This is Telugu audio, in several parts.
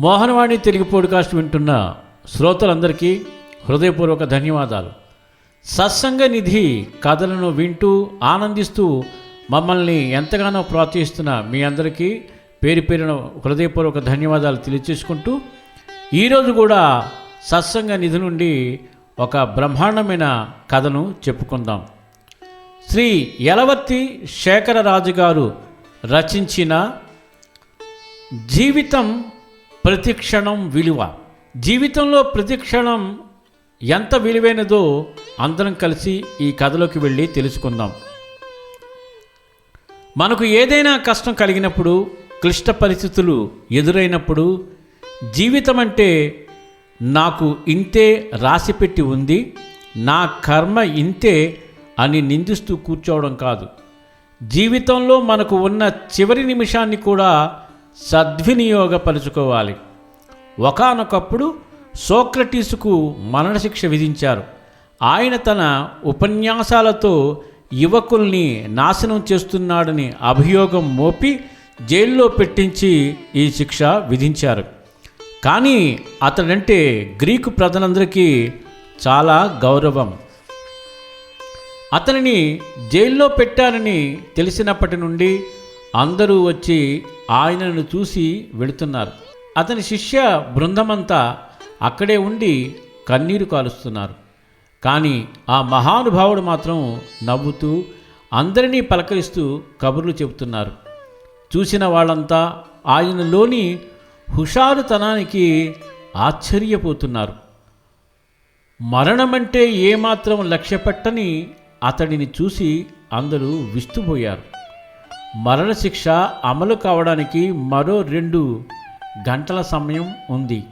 మోహనవాణి తెలుగు పోడ్కాస్ట్ వింటున్న శ్రోతలందరికీ హృదయపూర్వక ధన్యవాదాలు. సత్సంగ నిధి కథలను వింటూ ఆనందిస్తూ మమ్మల్ని ఎంతగానో ప్రోత్సహిస్తున్న మీ అందరికీ పేరు పేరున హృదయపూర్వక ధన్యవాదాలు తెలియచేసుకుంటూ ఈరోజు కూడా సత్సంగ నిధి నుండి ఒక బ్రహ్మాండమైన కథను చెప్పుకుందాం. శ్రీ యలవర్తి శేఖరరాజు గారు రచించిన జీవితం ప్రతిక్షణం విలువ. జీవితంలో ప్రతిక్షణం ఎంత విలువైనదో అందరం కలిసి ఈ కథలోకి వెళ్ళి తెలుసుకుందాం. మనకు ఏదైనా కష్టం కలిగినప్పుడు క్లిష్ట పరిస్థితులు ఎదురైనప్పుడు జీవితం అంటే నాకు ఇంతే రాసిపెట్టి ఉంది నా కర్మ ఇంతే అని నిందిస్తూ కూర్చోవడం కాదు. జీవితంలో మనకు ఉన్న చివరి నిమిషాన్ని కూడా సద్వినియోగపరుచుకోవాలి. ఒకానొకప్పుడు సోక్రటీసుకు మరణశిక్ష విధించారు. ఆయన తన ఉపన్యాసాలతో యువకుల్ని నాశనం చేస్తున్నాడని అభియోగం మోపి జైల్లో పెట్టించి ఈ శిక్ష విధించారు. కానీ అతడంటే గ్రీకు ప్రజలందరికీ చాలా గౌరవం. అతనిని జైల్లో పెట్టారని తెలిసినప్పటి నుండి అందరూ వచ్చి ఆయనను చూసి వెళుతున్నారు. అతని శిష్య బృందమంతా అక్కడే ఉండి కన్నీరు కాలుస్తున్నారు. కానీ ఆ మహానుభావుడు మాత్రం నవ్వుతూ అందరినీ పలకరిస్తూ కబుర్లు చెబుతున్నారు. చూసిన వాళ్ళంతా ఆయనలోని హుషారుతనానికి ఆశ్చర్యపోతున్నారు. మరణమంటే ఏమాత్రం లక్ష్యపెట్టని అతడిని చూసి అందరూ విస్తుపోయారు. మరణశిక్ష అమలు కావడానికి మరో రెండు గంటల సమయం ఉంది.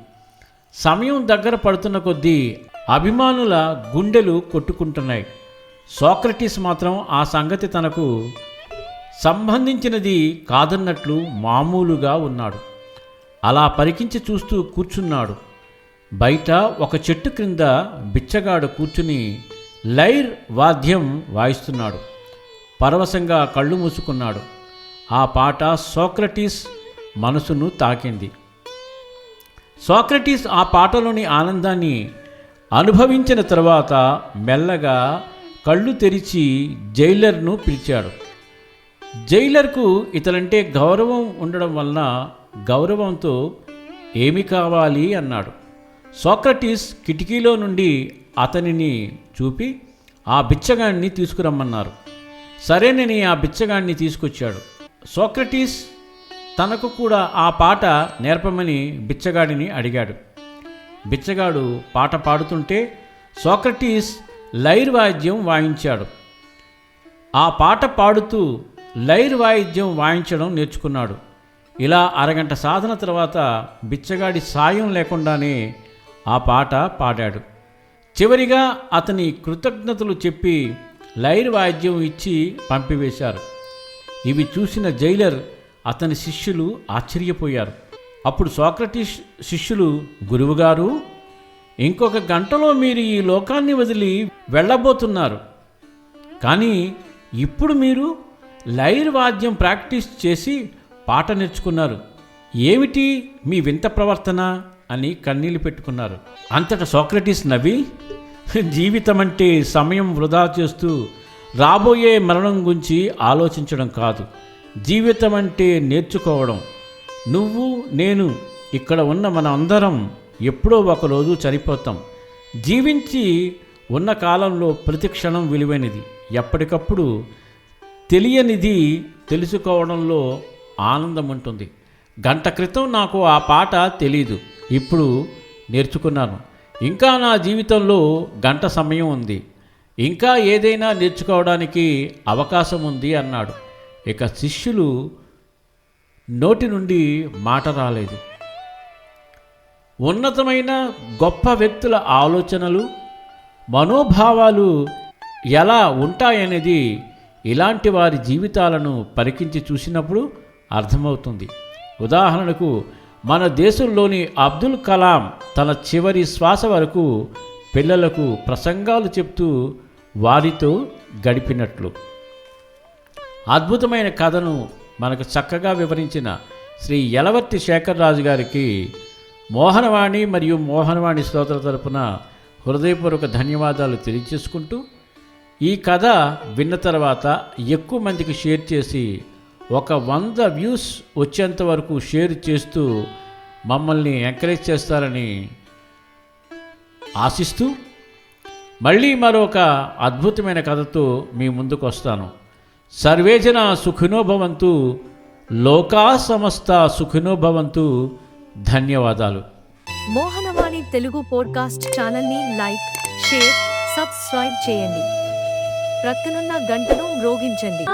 సమయం దగ్గర పడుతున్న కొద్దీ అభిమానుల గుండెలు కొట్టుకుంటున్నాయి. సోక్రటీస్ మాత్రం ఆ సంగతి తనకు సంబంధించినది కాదన్నట్లు మామూలుగా ఉన్నాడు. అలా పరికించి చూస్తూ కూర్చున్నాడు. బయట ఒక చెట్టు క్రింద బిచ్చగాడు కూర్చుని లైర్ వాద్యం వాయిస్తున్నాడు. పరవశంగా కళ్ళు మూసుకున్నాడు. ఆ పాట సోక్రటీస్ మనసును తాకింది. సోక్రటీస్ ఆ పాటలోని ఆనందాన్ని అనుభవించిన తర్వాత మెల్లగా కళ్ళు తెరిచి జైలర్ను పిలిచాడు. జైలర్కు ఇతలంటే గౌరవం ఉండడం వలన గౌరవంతో ఏమి కావాలి అన్నాడు. సోక్రటీస్ కిటికీలో నుండి అతనిని చూపి ఆ బిచ్చగాడిని తీసుకురమ్మన్నారు. సరేనని ఆ బిచ్చగాడిని తీసుకొచ్చాడు. సోక్రటీస్ తనకు కూడా ఆ పాట నేర్పమని బిచ్చగాడిని అడిగాడు. బిచ్చగాడు పాట పాడుతుంటే సోక్రటీస్ లైర్ వాయిద్యం వాయించాడు. ఆ పాట పాడుతూ లైర్ వాయిద్యం వాయించడం నేర్చుకున్నాడు. ఇలా అరగంట సాధన తర్వాత బిచ్చగాడి సాయం లేకుండానే ఆ పాట పాడాడు. చివరిగా అతని కృతజ్ఞతలు చెప్పి లైర్ వాయిద్యం ఇచ్చి పంపివేశారు. ఇవి చూసిన జైలర్ అతని శిష్యులు ఆశ్చర్యపోయారు. అప్పుడు సోక్రటీస్ శిష్యులు గురువుగారు ఇంకొక గంటలో మీరు ఈ లోకాన్ని వదిలి వెళ్ళబోతున్నారు. కానీ ఇప్పుడు మీరు లైర్ వాద్యం ప్రాక్టీస్ చేసి పాట నేర్చుకున్నారు. ఏమిటి మీ వింత ప్రవర్తన? అని కన్నీళ్ళు పెట్టుకున్నారు. అంతటా సోక్రటీస్ నవ్వి జీవితం అంటే సమయం వృధా చేస్తూ రాబోయే మరణం గురించి ఆలోచించడం కాదు. జీవితం అంటే నేర్చుకోవడం. నువ్వు నేను ఇక్కడ ఉన్న మన అందరం ఎప్పుడో ఒకరోజు చనిపోతాం. జీవించి ఉన్న కాలంలో ప్రతి క్షణం విలువైనది. ఎప్పటికప్పుడు తెలియనిది తెలుసుకోవడంలో ఆనందం ఉంటుంది గంట క్రితం నాకు ఆ పాట తెలీదు. ఇప్పుడు నేర్చుకున్నాను. ఇంకా నా జీవితంలో గంట సమయం ఉంది. ఇంకా ఏదైనా నేర్చుకోవడానికి అవకాశం ఉంది అన్నాడు. ఇక శిష్యులు నోటి నుండి మాట రాలేదు. ఉన్నతమైన గొప్ప వ్యక్తుల ఆలోచనలు మనోభావాలు ఎలా ఉంటాయనేది ఇలాంటి వారి జీవితాలను పరికించి చూసినప్పుడు అర్థమవుతుంది. ఉదాహరణకు మన దేశంలోని అబ్దుల్ కలాం తన చివరి శ్వాస వరకు పిల్లలకు ప్రసంగాలు చెప్తూ వారితో గడిపినట్లు. అద్భుతమైన కథను మనకు చక్కగా వివరించిన శ్రీ యలవర్తి శేఖర్రాజు గారికి మోహనవాణి మరియు మోహనవాణి శ్రోతల తరపున హృదయపూర్వక ధన్యవాదాలు తెలియజేసుకుంటూ ఈ కథ విన్న తర్వాత ఎక్కువ మందికి షేర్ చేసి ఒక వంద వ్యూస్ వచ్చేంత వరకు షేర్ చేస్తూ మమ్మల్ని ఎంకరేజ్ చేస్తారని ఆశిస్తూ మళ్ళీ మరొక అద్భుతమైన కథతో మీ ముందుకు వస్తాను. సర్వేజన సుఖినోభవంతు లోకా సమస్త సుఖినోభవంతు ధన్యవాదాలు. మోహనవాణి తెలుగు పోడ్కాస్ట్ ఛానల్ని లైక్ షేర్ సబ్స్క్రైబ్ చేయండి. ప్రక్కనున్న గంటను మ్రోగించండి.